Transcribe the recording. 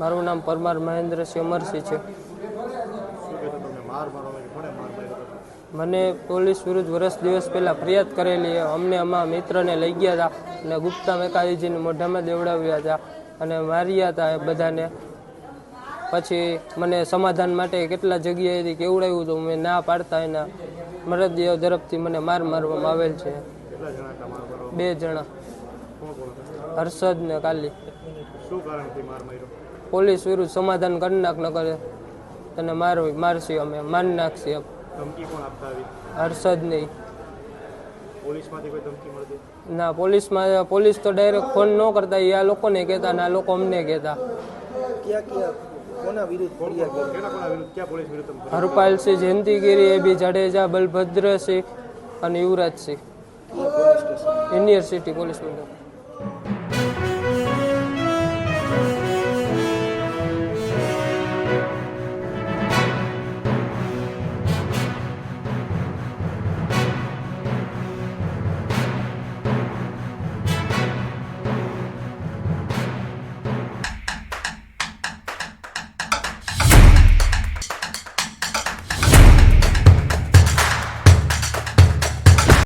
મારું નામ પરમાર મહેન્દ્રસિંહ અમરસિંહ છે. મને પોલીસ વિરુદ્ધ વર્ષ દિવસ પહેલાં ફરિયાદ કરેલી. અમને અમારા મિત્રને લઈ ગયા હતા અને ગુપ્તા મેકાજીને મોઢામાં દેવડાવ્યા હતા અને માર્યા હતા એ બધાને. પછી મને સમાધાન માટે કેટલા જગ્યાએથી કેવડાવ્યું હતું મેં ના પાડતા એના મરદદેવ તરફથી મને માર મારવામાં આવેલ છે. બે જણા. હર્ષદ ને કાલી. પોલીસ વિરુદ્ધ સમાધાન કરી નાખ ન કરે તને માર મારશી અમે મારી નાખશી એમ. ધમકી કોણ આપતા આવી? હર્ષદ નહીં પોલીસમાંથી કોઈ ધમકી ના પોલીસમાં પોલીસ તો ડાયરેક્ટ ફોન ન કરતા એ આ લોકોને કહેતા ને આ લોકો અમને કહેતા. ક્યાં ક્યાં કોના વિરુદ્ધ ફરિયાદ કરી? કેના કોના વિરુદ્ધ ક્યાં પોલીસ વિરુદ્ધ તમે હરપાલસિંહ જયંતિગીરી એ બી જાડેજા બલભદ્રસિંહ અને યુવરાજસિંહ યુનિવર્સિટી પોલીસ મથક.